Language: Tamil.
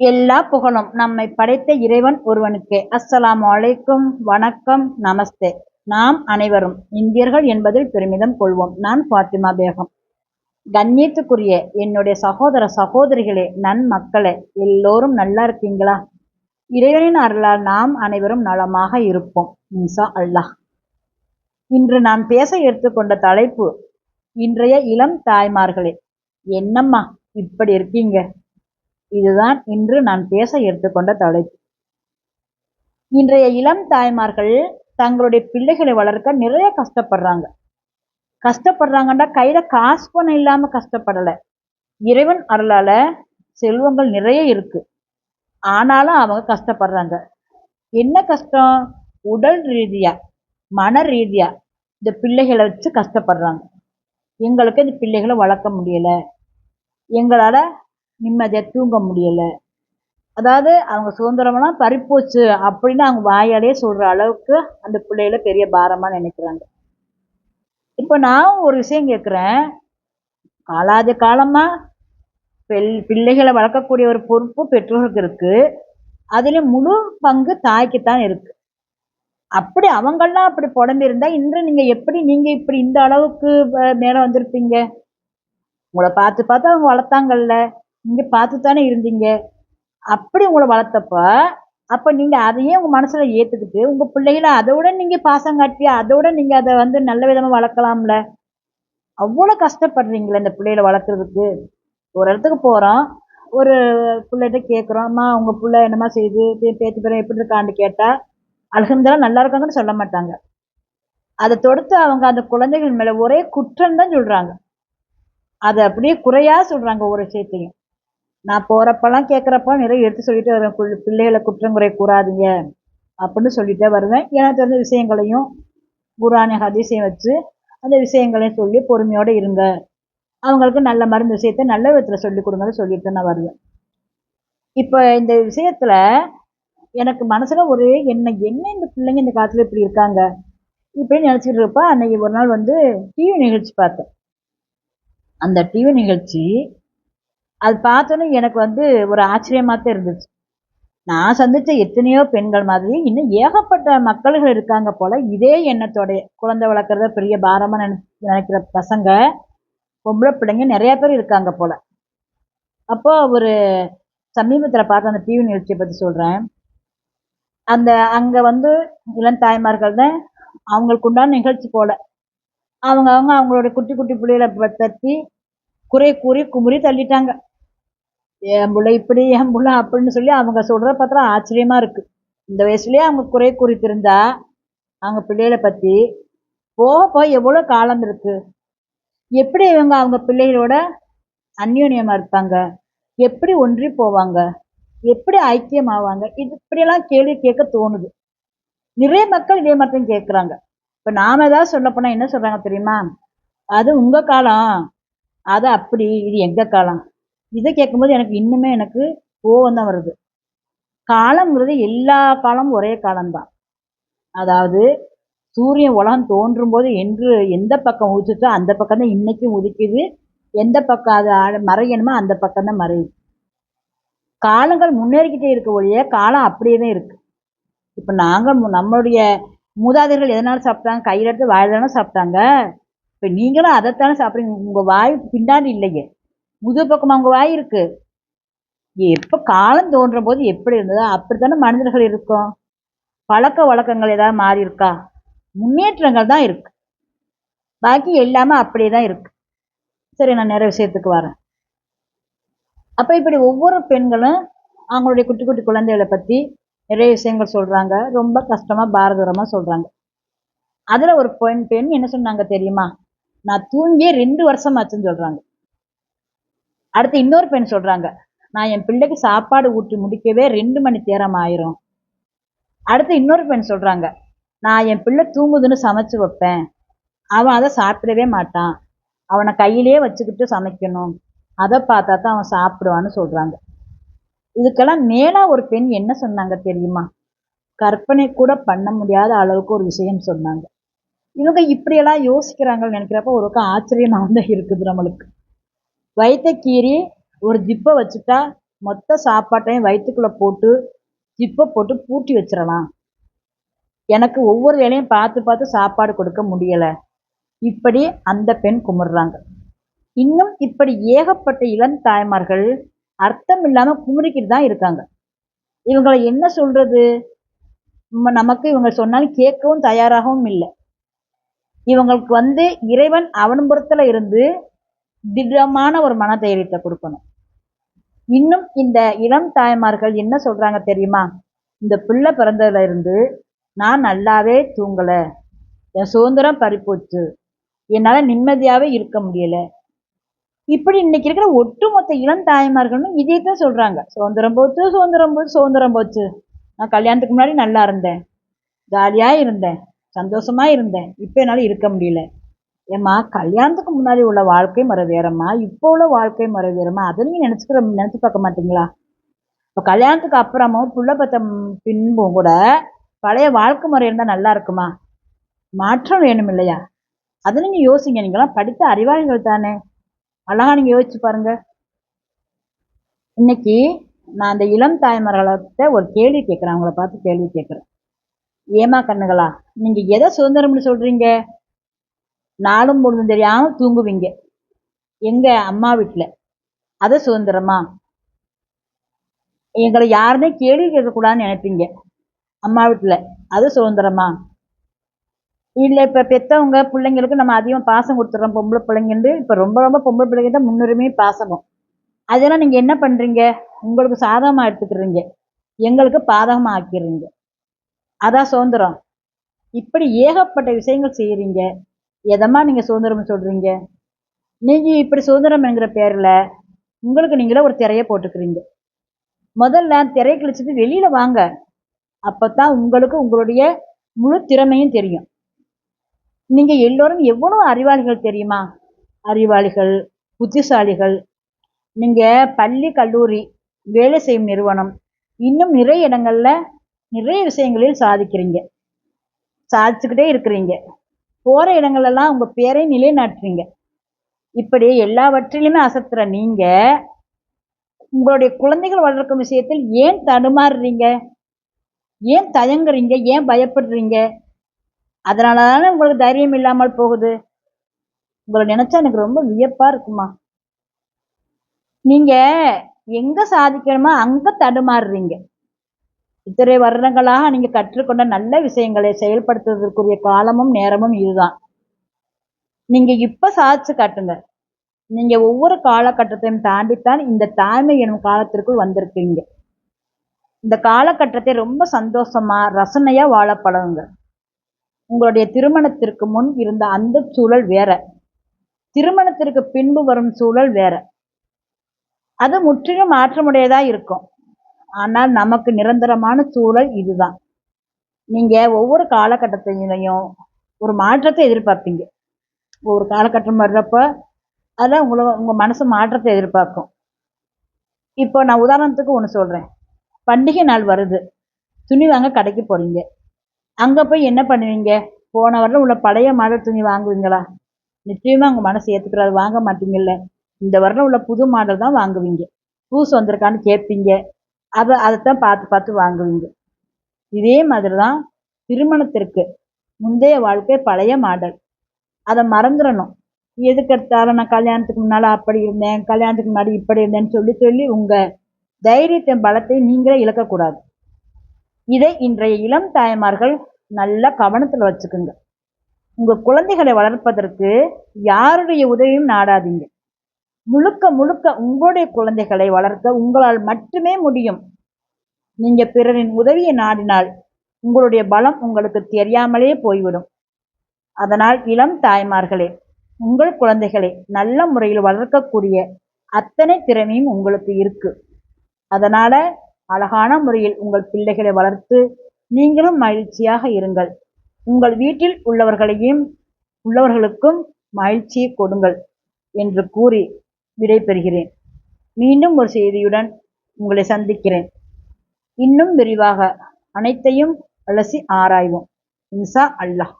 எல்லா புகழும் நம்மை படைத்த இறைவன் ஒருவனுக்கே. அஸ்ஸலாமு அலைக்கும். வணக்கம். நமஸ்தே. நாம் அனைவரும் இந்தியர்கள் என்பதில் பெருமிதம் கொள்வோம். நான் ஃபாத்திமா பேகம். கண்ணியத்துக்குரிய என்னுடைய சகோதர சகோதரிகளே நன்மக்களே எல்லோரும் நல்லா இருக்கீங்களா? இறைவனின் அருளால் நாம் அனைவரும் நலமாக இருப்போம். இன்சா அல்லாஹ். இன்று நான் பேச எடுத்துக்கொண்ட தலைப்பு இன்றைய இளம் தாய்மார்களே என்னம்மா இப்படி இருக்கீங்க? இதுதான் இன்று நான் பேச எடுத்துக்கொண்ட தலைப்பு. இன்றைய இளம் தாய்மார்கள் தங்களுடைய பிள்ளைகளை வளர்க்க நிறைய கஷ்டப்படுறாங்க. கஷ்டப்படுறாங்கன்னா கையில காசு பணம் இல்லாம கஷ்டப்படலை. இறைவன் அருளால செல்வங்கள் நிறைய இருக்கு. ஆனாலும் அவங்க கஷ்டப்படுறாங்க. என்ன கஷ்டம்? உடல் ரீதியா மன ரீதியா இந்த பிள்ளைகளை வச்சு கஷ்டப்படுறாங்க. எங்களுக்கு இந்த பிள்ளைகளை வளர்க்க முடியல. எங்களால நிம்மதியாக தூங்க முடியலை. அதாவது அவங்க சுதந்திரமெல்லாம் பறிப்போச்சு அப்படின்னு அவங்க வாயாலே சொல்கிற அளவுக்கு அந்த பிள்ளைகள பெரிய பாரமாக நினைக்கிறாங்க. இப்போ நான் ஒரு விஷயம் கேட்குறேன் காலாதி காலமாக பெல் பிள்ளைகளை வளர்க்கக்கூடிய ஒரு பொறுப்பு பெற்றோருக்கு இருக்குது அதில் முழு பங்கு தாய்க்குத்தான் இருக்குது அப்படி அவங்கெல்லாம் அப்படி புடம்பிருந்தா இன்று நீங்கள் எப்படி நீங்கள் இப்படி இந்த அளவுக்கு மேலே வந்திருப்பீங்க? உங்களை பார்த்து பார்த்து அவங்க வளர்த்தாங்கல்ல. நீங்கள் பார்த்து தானே இருந்தீங்க? அப்படி உங்களை வளர்த்தப்ப அப்போ நீங்கள் அதையே உங்கள் மனசில் ஏற்றுக்கிட்டு உங்கள் பிள்ளைகளை அதோட நீங்கள் பாசம் காட்டி அதோட நீங்கள் அதை வந்து நல்ல விதமாக வளர்க்கலாம்ல? அவ்வளோ கஷ்டப்படுறீங்களே இந்த பிள்ளைகளை வளர்க்குறதுக்கு. ஒரு இடத்துக்கு போகிறோம் ஒரு பிள்ளைகிட்ட கேட்குறோம் அம்மா உங்கள் பிள்ளை என்னம்மா செய்யுது பேத்தி பேர எப்படி இருக்கான்னு கேட்டால் அலகம்தெல்லாம் நல்லா இருக்காங்கன்னு சொல்ல மாட்டாங்க. அதை தொடுத்து அவங்க அந்த குழந்தைகள் மேலே ஒரே குற்றம் தான் சொல்கிறாங்க அதை அப்படியே குறையாக சொல்கிறாங்க ஒரு விஷயத்தையும். நான் போகிறப்பெல்லாம் கேட்குறப்ப நிறைய எடுத்து சொல்லிட்டு வருவேன். பிள்ளைகளை குற்றம் குறை கூறாதீங்க. அப்படின்னு சொல்லிட்டே வருவேன். எனக்கு தெரிஞ்ச விஷயங்களையும் குரானி ஹதீஸையும் வச்சு அந்த விஷயங்களையும் சொல்லி பொறுமையோடு இருங்க. அவங்களுக்கு நல்ல மருந்து விஷயத்த நல்ல விதத்தில் சொல்லி கொடுங்கன்னு சொல்லிட்டு நான் வருவேன். இப்போ இந்த விஷயத்தில் எனக்கு மனசில் ஒரு என்ன என்ன இந்த பிள்ளைங்க இந்த காலத்தில் இப்படி இருக்காங்க? இப்படின்னு நினச்சிக்கிட்டு இருப்பா அன்னைக்கு ஒரு நாள் வந்து டிவி நிகழ்ச்சி பார்த்தேன். அந்த டிவி நிகழ்ச்சி அது பார்த்தோன்னே எனக்கு வந்து ஒரு ஆச்சரியமாக தான் இருந்துச்சு. நான் சந்தித்த எத்தனையோ பெண்கள் மாதிரி இன்னும் ஏகப்பட்ட மக்கள்கள் இருக்காங்க போல் இதே எண்ணத்தோடைய குழந்தை வளர்க்குறத பெரிய பாரமாக நினை நினைக்கிற பசங்க பொம்பளை பிள்ளைங்க நிறையா பேர் இருக்காங்க போல். அப்போது ஒரு சமீபத்தில் பார்த்த அந்த டிவி நிகழ்ச்சியை பற்றி சொல்கிறேன் அந்த அங்கே வந்து இளம் தாய்மார்கள் தான் அவங்களுக்கு உண்டான நிகழ்ச்சி போல். அவங்க அவங்க அவங்களோட குட்டி குட்டி பிள்ளைகளை தட்டி குறை கூறி குமுறி தள்ளிட்டாங்க. என் புள்ள இப்படி என் புள்ள அப்படின்னு சொல்லி அவங்க சொல்கிற பத்திரம் ஆச்சரியமாக இருக்குது இந்த வயசுலேயே அவங்க குறை குறித்திருந்தா அவங்க பிள்ளைகளை பற்றி போக போக எவ்வளோ காலம் இருக்குது எப்படி இவங்க அவங்க பிள்ளைகளோட அந்யோன்யமாக இருப்பாங்க? எப்படி ஒன்றி போவாங்க? எப்படி ஐக்கியமாவாங்க? இது இப்படியெல்லாம் கேள்வி கேட்க தோணுது. நிறைய மக்கள் இதே மாதிரி தான் கேட்குறாங்க. இப்போ நாம் ஏதாவது சொல்லப்போனால் என்ன சொல்கிறாங்க தெரியுமா? அது உங்கள் காலம். அது அப்படி இது எங்கள் காலம்? இதை கேட்கும்போது எனக்கு இன்னுமே எனக்கு கோவம் தான் வருது. காலங்கிறது எல்லா காலமும் ஒரே காலம்தான். அதாவது சூரியன் உலகம் தோன்றும் போது என்று எந்த பக்கம் உதிச்சோ அந்த பக்கம் தான் இன்னைக்கும் உதிக்குது. எந்த பக்கம் அது மறையணுமோ அந்த பக்கம் தான் மறையுது. காலங்கள் முன்னேறிக்கிட்டே இருக்க ஒழிய காலம் அப்படியே தான் இருக்கு. இப்போ நாங்கள் நம்மளுடைய மூதாதையர்கள் எதனால சாப்பிட்டாங்க? கையில் எடுத்து வாயிலான சாப்பிட்டாங்க? இப்போ நீங்களும் அதைத்தானே சாப்பிட்றீங்க. உங்கள் வாய் பின்னாடி இல்லையே. முது பக்கம் அவங்க வாய் இருக்கு. எப்போ காலம் தோன்ற போது எப்படி இருந்ததோ அப்படித்தானே மனிதர்கள் இருக்கும். பழக்க வழக்கங்கள் ஏதாவது மாறி இருக்கா? முன்னேற்றங்கள் தான் இருக்கு. பாக்கி எல்லாமே அப்படியே தான் இருக்கு. சரி நான் நிறைய விஷயத்துக்கு வரேன். அப்போ இப்படி ஒவ்வொரு பெண்களும் அவங்களுடைய குட்டி குட்டி குழந்தைகளை பற்றி நிறைய விஷயங்கள் சொல்கிறாங்க ரொம்ப கஷ்டமாக பாரதூரமாக சொல்கிறாங்க அதில் ஒரு பெண் பெண் என்ன சொன்னாங்க தெரியுமா? நான் தூங்கியே ரெண்டு வருஷம் ஆச்சுன்னு சொல்கிறாங்க அடுத்து இன்னொரு பெண் சொல்கிறாங்க நான் என் பிள்ளைக்கு சாப்பாடு ஊட்டி முடிக்கவே ரெண்டு மணி நேரம் ஆயிரும். அடுத்து இன்னொரு பெண் சொல்கிறாங்க நான் என் பிள்ளை தூங்குதுன்னு சமைச்சு வைப்பேன். அவன் அதை சாப்பிடவே மாட்டான். அவனை கையிலே வச்சுக்கிட்டு சமைக்கணும். அதை பார்த்தா தான் அவன் சாப்பிடுவான்னு சொல்கிறாங்க இதுக்கெல்லாம் மேலாக ஒரு பெண் என்ன சொன்னாங்க தெரியுமா? கற்பனை கூட பண்ண முடியாத அளவுக்கு ஒரு விஷயம் சொன்னாங்க. இவங்க இப்படியெல்லாம் யோசிக்கிறாங்கன்னு நினைக்கிறப்ப ஒரு ஆச்சரியமாக தான் இருக்குது நம்மளுக்கு. வயிற்ற கீறி ஒரு ஜிப்பை வச்சுட்டா மொத்த சாப்பாட்டையும் வயிற்றுக்குள்ளே போட்டு ஜிப்பை போட்டு பூட்டி வச்சிடலாம். எனக்கு ஒவ்வொரு வேலையும் பார்த்து பார்த்து சாப்பாடு கொடுக்க முடியலை. இப்படி அந்த பெண் குமுறுறாங்க. இன்னும் இப்படி ஏகப்பட்ட இளம் தாய்மார்கள் அர்த்தம் இல்லாமல் குமுறிக்கிட்டு தான் இருக்காங்க. இவங்களை என்ன சொல்கிறது நமக்கு இவங்க சொன்னாலும் கேட்கவும் தயாராகவும் இல்லை. இவங்களுக்கு வந்து இறைவன் அவன்புறத்தில் இருந்து திடமான ஒரு மன தைரியத்தை கொடுக்கணும். இன்னும் இந்த இளம் தாய்மார்கள் என்ன சொல்றாங்க தெரியுமா? இந்த பிள்ளை பிறந்ததுல இருந்து நான் நல்லாவே தூங்கலை. என் சுதந்திரம் பறிப்போச்சு என்னால் நிம்மதியாகவே இருக்க முடியலை. இப்படி இன்னைக்கு இருக்கிற ஒட்டுமொத்த இளம் தாய்மார்களும் இதே தான் சொல்கிறாங்க சுதந்திரம் போச்சு சுதந்திரம் போச்சு சுதந்திரம் போச்சு. நான் கல்யாணத்துக்கு முன்னாடி நல்லா இருந்தேன். ஜாலியாக இருந்தேன். சந்தோஷமாக இருந்தேன். இப்போ என்னால் இருக்க முடியல. ஏம்மா கல்யாணத்துக்கு முன்னாடி உள்ள வாழ்க்கை முறை வேறம்மா இப்போ உள்ள வாழ்க்கை முறை வேறம்மா அதை நீங்கள் நினச்சிக்கிற நினச்சி பார்க்க மாட்டீங்களா? இப்போ கல்யாணத்துக்கு அப்புறமும் புள்ள பத்த பின்பும் கூட பழைய வாழ்க்கை முறை இருந்தால் நல்லா இருக்குமா? மாற்றம் வேணும் இல்லையா? அதை நீங்கள் யோசிங்க. நீங்களாம் படித்த அறிவாளிகள் தானே. அழகா நீங்கள் யோசிச்சு பாருங்க. இன்னைக்கு நான் அந்த இளம் தாய்மார்கள்ட்ட ஒரு கேள்வி கேட்குறேன். அவங்கள பார்த்து கேள்வி கேட்குறேன். ஏமா கண்ணுகளா நீங்கள் எதை சுதந்திரம்னு சொல்கிறீங்க நாளும் பொழுதும் தெரியாமல் தூங்குவீங்க. எங்கள் அம்மா வீட்டில் அதை சுதந்திரமா? எங்களை யாருமே கேள்வி கேட்கக்கூடாதுன்னு நினைப்பீங்க. அம்மா வீட்டில் அது சுதந்திரமா? இல்லை இப்போ பெற்றவங்க பிள்ளைங்களுக்கு நம்ம அதிகம் பாசம் கொடுத்துட்றோம். பொம்பளை பிள்ளைங்கன்னு இப்போ ரொம்ப ரொம்ப பொம்பளை பிள்ளைங்க தான் முன்னுரிமை பாசமும். அதெல்லாம் நீங்கள் என்ன பண்ணுறீங்க உங்களுக்கு சாதகமாக எடுத்துக்கிறீங்க. எங்களுக்கு பாதகமாக ஆக்கிடுறீங்க. அதான் சுதந்திரம். இப்படி ஏகப்பட்ட விஷயங்கள் செய்கிறீங்க எதம்மா நீங்கள் சுதந்திரம் சொல்கிறீங்க நீங்கள் இப்படி சுதந்திரம் என்கிற பேரில் உங்களுக்கு நீங்களே ஒரு திரையை போட்டுக்கிறீங்க. முதல்ல திரையை கிழிச்சிட்டு வெளியில் வாங்க. அப்போ தான் உங்களுக்கு உங்களுடைய முழு திறமையும் தெரியும். நீங்கள் எல்லோரும் எவ்வளோ அறிவாளிகள் தெரியுமா? அறிவாளிகள் புத்திசாலிகள். நீங்கள் பள்ளி கல்லூரி வேலை செய்யும் நிறுவனம். இன்னும் நிறைய இடங்களில் நிறைய விஷயங்களில் சாதிக்கிறீங்க. சாதிச்சுக்கிட்டே இருக்கிறீங்க. போகிற இடங்களெல்லாம் உங்கள் பேரை நிலைநாட்டுறீங்க. இப்படி எல்லாவற்றிலுமே அசத்துற நீங்கள் உங்களுடைய குழந்தைகள் வளர்க்கும் விஷயத்தில் ஏன் தடுமாறுறீங்க? ஏன் தயங்குறீங்க? ஏன் பயப்படுறீங்க? அதனால தானே உங்களுக்கு தைரியம் இல்லாமல் போகுது. உங்களை நினச்சா எனக்கு ரொம்ப வியப்பாக இருக்குமா? நீங்கள் எங்கே சாதிக்கணுமோ அங்கே தடுமாறுறீங்க. இத்தனை வருடங்களாக நீங்கள் கற்றுக்கொண்ட நல்ல விஷயங்களை செயல்படுத்துவதற்குரிய காலமும் நேரமும் இதுதான். நீங்கள் இப்போ சாதிச்சு காட்டுங்க. நீங்கள் ஒவ்வொரு காலகட்டத்தையும் தாண்டித்தான் இந்த தாய்மை எனும் காலத்திற்குள் வந்திருக்கீங்க. இந்த காலகட்டத்தை ரொம்ப சந்தோஷமா ரசனையாக வாழ பழகுங்க. உங்களுடைய திருமணத்திற்கு முன் இருந்த அந்த சூழல் வேற. திருமணத்திற்கு பின்பு வரும் சூழல் வேற. அது முற்றிலும் மாற்றமுடையதாக இருக்கும். ஆனால் நமக்கு நிரந்தரமான சூழல் இதுதான். நீங்க ஒவ்வொரு காலகட்டத்திலையும் ஒரு மாற்றத்தை எதிர்பார்ப்பீங்க. ஒரு காலகட்டம் வர்றப்ப அதில் உங்களை உங்கள் மனசு மாற்றத்தை எதிர்பார்க்கும். இப்போ நான் உதாரணத்துக்கு ஒன்று சொல்கிறேன் பண்டிகை நாள் வருது. துணி வாங்க கடைக்கு போகிறீங்க அங்கே போய் என்ன பண்ணுவீங்க? போன வரல உள்ள பழைய மாடல் துணி வாங்குவீங்களா? நிச்சயமாக உங்கள் மனசு ஏற்றுக்கிறாரு வாங்க மாட்டீங்கல்ல. இந்த வருடம் உள்ள புது மாடல் தான் வாங்குவீங்க. பூஸ் வந்திருக்கான்னு கேட்பீங்க. அதை அதைத்தான் பார்த்து பார்த்து வாங்குவீங்க. இதே மாதிரி தான் திருமணத்திற்கு முந்தைய வாழ்க்கை பழைய மாடல். அதை மறந்துடணும் எதுக்கு எடுத்தாலும் நான் கல்யாணத்துக்கு முன்னால் அப்படி இருந்தேன் கல்யாணத்துக்கு முன்னாடி இப்படி இருந்தேன்னு சொல்லி சொல்லி உங்கள் தைரியத்தின் பலத்தை நீங்களே இழக்கக்கூடாது. இதை இன்றைய இளம் தாய்மார்கள் நல்ல கவனத்தில் வச்சுக்குங்க. உங்கள் குழந்தைகளை வளர்ப்பதற்கு யாருடைய உதவியும் நாடாதீங்க. முழுக்க முழுக்க உங்களுடைய குழந்தைகளை வளர்க்க உங்களால் மட்டுமே முடியும். நீங்க பிறரின் உதவியை நாடினால் உங்களுடைய பலம் உங்களுக்கு தெரியாமலே போய்விடும். அதனால் இளம் தாய்மார்களே உங்கள் குழந்தைகளை நல்ல முறையில் வளர்க்கக்கூடிய அத்தனை திறமையும் உங்களுக்கு இருக்கு. அதனால அழகான முறையில் உங்கள் பிள்ளைகளை வளர்த்து நீங்களும் மகிழ்ச்சியாக இருங்கள். உங்கள் வீட்டில் உள்ளவர்களையும் உள்ளவர்களுக்கும் மகிழ்ச்சியை கொடுங்கள் என்று கூறி விடைபெறுகிறேன். மீண்டும் ஒரு செய்தியுடன் உங்களை சந்திக்கிறேன். இன்னும் விரிவாக அனைத்தையும் அலசி ஆராய்வோம். இன்சா அல்லாஹ்.